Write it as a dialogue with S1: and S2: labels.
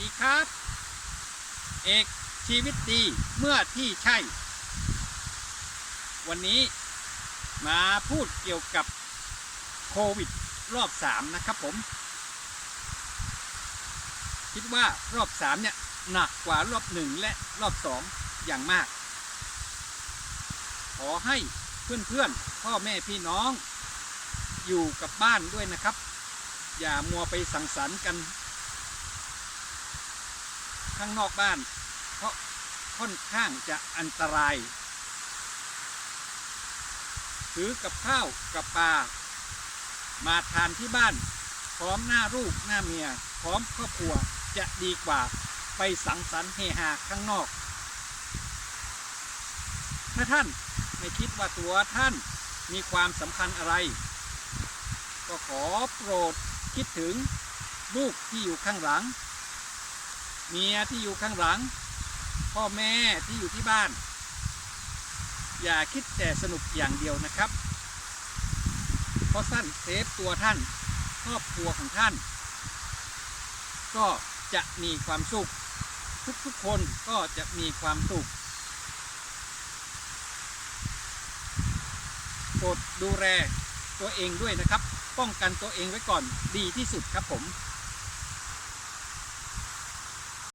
S1: ดีครับ เอกชีวิตดีเมื่อที่ใช่ วันนี้มาพูดเกี่ยวกับโควิดรอบสามนะครับผม คิดว่ารอบสามเนี่ยหนักกว่ารอบหนึ่งและรอบสองอย่างมาก ขอให้เพื่อนๆ พ่อแม่พี่น้อง อยู่กับบ้านด้วยนะครับ อย่ามัวไปสังสรรค์กัน ข้างนอกบ้าน เพราะค่อนข้างจะอันตราย ซื้อกับข้าวกับปลามาทานที่บ้าน พร้อมหน้าลูกหน้าเมีย พร้อมครอบครัวจะดีกว่าไปสังสรรค์เฮฮาข้างนอก ถ้าท่านไม่คิดว่าตัวท่านมีความสำคัญอะไร ก็ขอโปรดคิดถึงลูกที่อยู่ข้างหลัง เมียที่อยู่ข้างหลัง พ่อแม่ที่อยู่ที่บ้าน อย่าคิดแต่สนุกอย่างเดียวนะครับ เพราะสั้นเซฟตัวท่านครอบครัวของท่าน ก็จะมีความสุข ทุกๆคนก็จะมีความสุขโปรดดูแลตัวเองด้วยนะครับ ป้องกันตัวเองไว้ก่อนดีที่สุดครับผม